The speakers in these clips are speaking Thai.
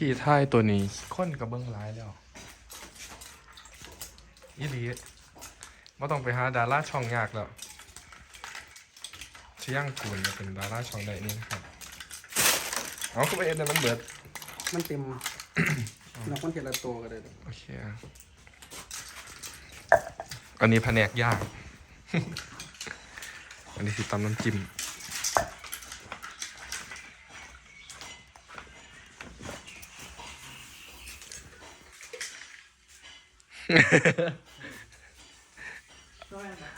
ธีท่ายตัวนี้ค้นกับเบื้องร้ายแล้วอีหลีว่าต้องไปหาดาราช่องยากแล้วเชี่ยงกูลจะเป็นดาราช่องใดนี่นะครับเอาเข้าไปเอ็นนะมันเบิด มันเต็มนักคนเทละตัวก็ได้เด้อโอเค อันนี้แผนกยาก อันนี้สิตำน้ำจิ้ม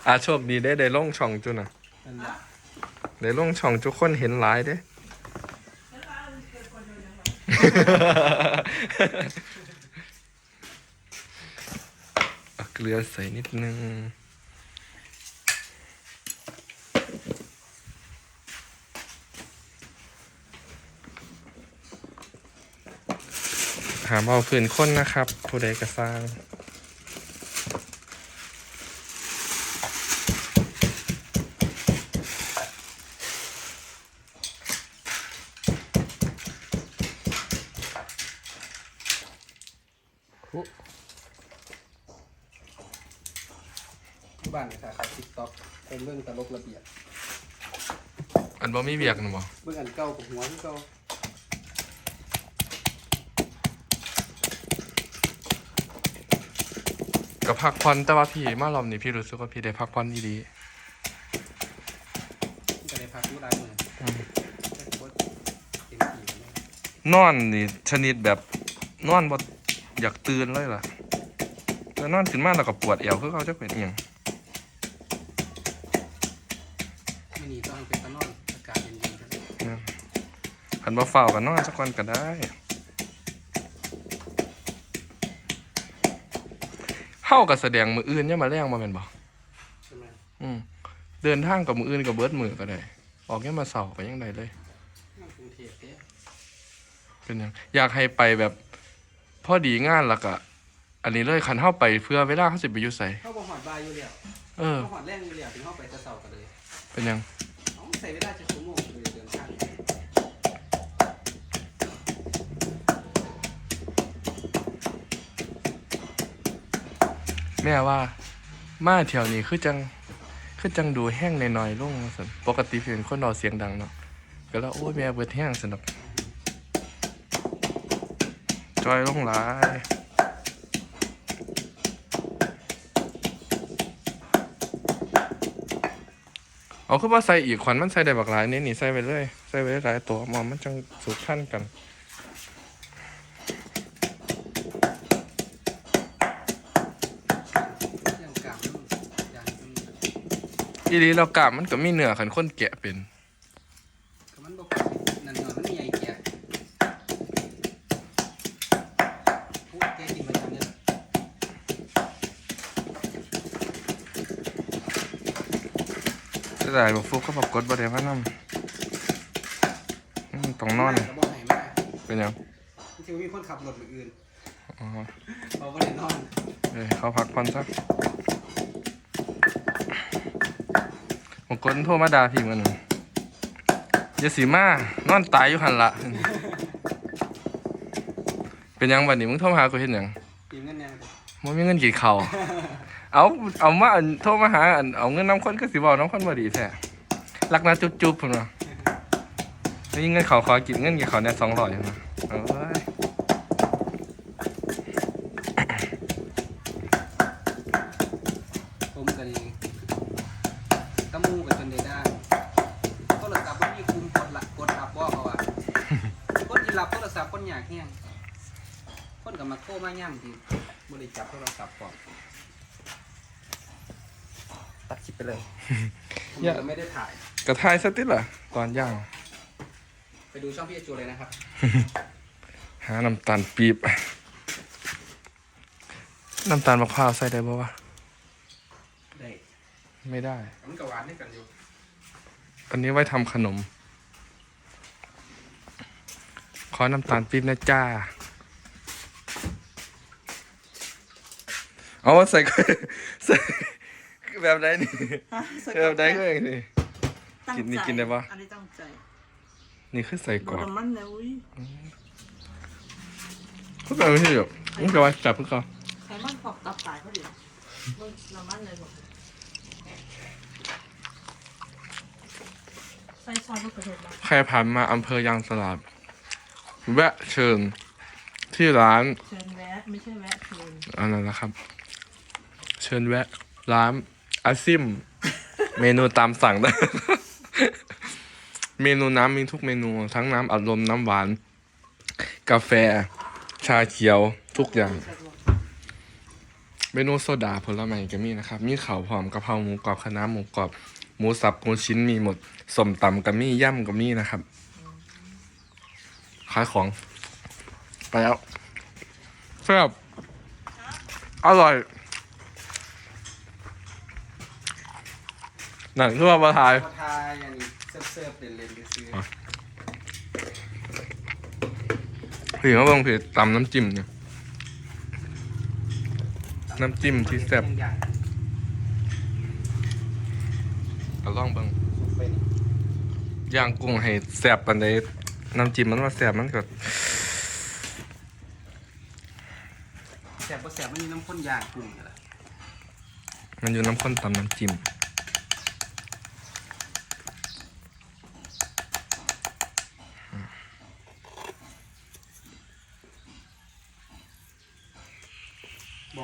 อาโชคดีได้ได้ล่องช่องจุน่ะได้ล่องช่องจุคนเห็นหลายเด้เอาเกลือใส่นิดนึงหาเบาผื่นค้นนะครับ ผู้ใดกระสร้าง บ้านเนี่ยค่ะติ๊กต็อกเป็นเรื่องตลกระเบียบอันบ่มีเบียกนะบ่เรื่องอันเก่ากับหัวที่เก่ากับพักผ่อนแต่ว่าพี่มารอบนี้พี่รู้สึกว่าพี่ได้พักผ่อนดีจะได้พักอยู่หลายมื้ออืมแต่ก็บ่เต็มที่เลยๆนอนนี่ชนิดแบบนอนบ่อยากตื่นเลยล่ะแล้วนอนขึ้นมาแล้วก็ปวดเอวคือเขาจะเป็นอหย่าง หันบ่เฝ้ากันนอนสักวันก็ได้เฮาก็แสดงมืออื่นเนี่ยมาแรงบ่แม่นบ่ใช่ไหมอืมเดินทางกับมืออื่นกับเบิร์ดมือก็ได้ ออกเนี่ยมาเสาก็ยังได้เลยนั่งกรุงเทพเด้เป็นยังอยากให้ไปแบบพอดีงานและก็อันนี้เลยคันเฮาไปเพื่อเวลาเขาสิไปอยู่ไสเข้าบ่ฮอดบายอยู่แล้วเออ เข้าฮอดแรงอยู่แล้วถึงเข้าไปแต่เช้าก็เลยเป็นยังเอ้าใส่เวลาจะชั่วโม แม่ว่ามาแถวนี้คือจังคือจังดูแห้งหน่อยๆลงว่าซั่นปกติเป็นคนเราเสียงดังเนาะก็แล้วโอ้ยแม่เบิดแห้งสนุกจอยลงหลายเอาคือว่าใส่อีกขวัญมันใส่ได้บักหลายนี่นี่ใส่ไปเลยใส่ไปหลายตัวมอมมันจังสุกขั้นกัน เรื่องกลางมันอย่างมัน อีหลีเรากล้ามมันก็มีเนื้อขันคนแกะเป็น ก็มันบ่นั่นหน่อยมันมีใหญ่แก่พูดแกกินประจำเนี่ยจะได้บอกฟุกก็บอกกดบ่ได้พะนำอืมต้องนอน ก็บ่ให้มาเป็นหยังจริงๆมีคนขับรถมืออื่นอ๋อเขาบ่ได้นอน เอ้ยเขาพักผ่อนซะ บอกกดโทรมาด่าพี่มันหนึ่งอย่าสีมานอนตายอยู่หันละ เป็นหยังบัดนี้มึงโทรมาหากูเห็นหยังกินเงินยังแต่มึงมีเงินกี่เขาวเอาเอามาอันโทรมาหาอันเอาเงินน้ำคนก็สิบอกน้ำคนบ่ดีแท้รักนะจุ๊บจุ๊บพุ่นว่ะแล้วยิ่งเงินเขาขอกินเงินกี่เขาเนี่ยสองร้อยพุ่นว่ะเอ้ย โทรมาย่ำที่บ่ได้จับโทรศัพท์ก่อนตัดคลิปไปเลยผมก็ไม่ได้ถ่าย กระทายสติล่ะก่อนย่าง ไปดูช่องพี่เอจูเลยนะครับ หาน้ำตาลปี๊บน้ำตาลมะพร้าวใส่ได้บ่วะได้ไม่ได้ มันก็หวานด้วยกันอยู่อันนี้ไว้ทำขนม ขอน้ำตาลปี๊บนะจ้า เอาใส่ใส่แบบไหนนี่แบบไหนก็อย่างนี้ ตั้งกินนี่ใจกินได้ปะ อันนี้ตั้งใจนี่คือใส่บก่อนรมันนะอุ้ยก็เป็นที่แบบมันจะว่าจับเพื่อเขาไขมันขอบตับตายเขาดิมึงน้ำมันเลยบอกใส่ซอสมะเขือเทศมาใครผ่านมาอำเภอยางสลาดแวะเชิญที่ร้านเชิญแวะไม่ใช่แวะเชิญ อันนั้นนะครับเชิญแวะ ร้านอาซิม เมนูตามสั่งได้ เมนูน้ำมีทุกเมนู ทั้งน้ำอัดลมน้ำหวาน กาแฟ ชาเขียวทุกอย่าง เมนูโซดาผลไม้ก็มีนะครับ มีข้าวพร้อมกะเพราหมูกรอบคะน้าหมูกรอบ หมูสับหมูชิ้นมีหมดสมตำก็มีย่ำก็มีนะครับขายของ ไปแล้วแซ่บอร่อย นั่นคือว่าประทาย พอทายอันนี้เสิร์ฟๆเล่นๆไปซื้อถึงว่าบางเพจตำน้ำจิ้มเนี่ย น้ำจิ้มที่แซ่บอย่างก็ลองเบิ่งสุกไปนี่ย่างกุ้งให้แซ่บปันใดน้ำจิ้มมันว่าแซ่บมันก็แซ่บบ่แซ่บมันมีน้ำข้นย่างกุ้งนี่แหละมันอยู่น้ำข้นตำน้ำจิ้ม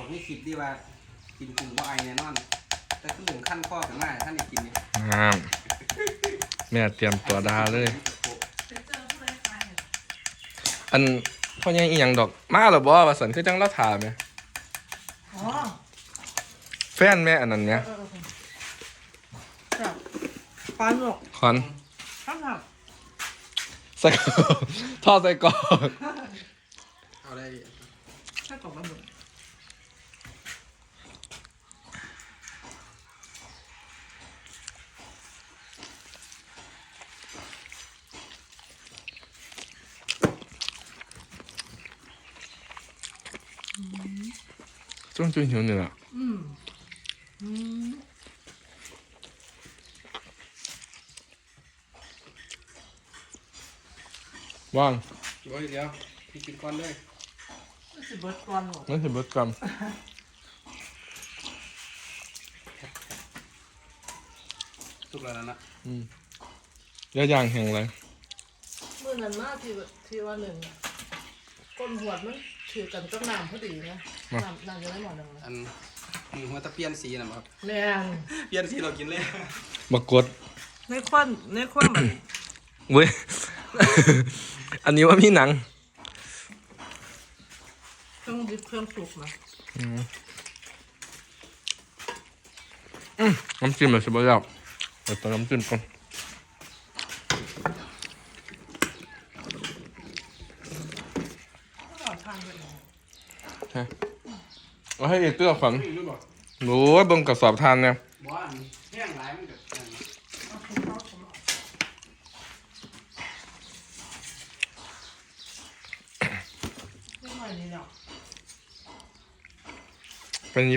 บอกนี่คิดดีว่า กินกุ้งบ่ไอแน่นอน แต่คือเหลืองขั้นข้อขึ้นมาท่านได้กินนี่งามแม่เตรียมตัวดาเลยไปเจอผู้ใดขายเนี่ยอันพ่อยังอีหยังดอกมาหรอบ่ว่าสันคือจังเราถามไหมอ๋อแฟนแม่อันนั้นไหมเออเออเออแบบปลาหนกคอนข้าวผัดใส่กรอกทอดใส่กรอกเอาได้ดิไส้กรอกปลาหมึ กจุ้งจุ้งหิวเหนืออืมอืมว่างโอ้ยเดี๋ยวพี่กินก่อนเลยรู้สึกเบิร์ดก่อนหมดนั่นคือเบิร์ดกรัมสุกแล้วนั่นนะอืมยาย่างแห่งอะไรเมื่อนั้นมากที่ที่ว่าหนึ่งก้นหัวดมัน ถือกันก็น้ำพอดีนะน้ำน้ำจะได้หมดหนึ่งนะอันมีหัวตะเปลี่ยนสีนะครับ แม่งเปลี่ยนสีเรากินเลยบักกดในควันในควันแบบเว้ย อันนี้ว่ามีหนังเครื่องดิบเครื่องสุกนะอืมอืมน้ำจิ้มแบบสิบแล้วเดี๋ยวเติมน้ำจิ้มก่อน ก็หลอดทานไปเลย เอาให้อีกเตื้อฝันไม่รู้บอกโอ้ยเบิ่งกับสอบทานเนี่ยบอกว่าอันแห้งหลายมันก็อันนี้เอาถุงเท้าผมออกนิดหน่อยนี่เนาะ เป็นอย่างนี้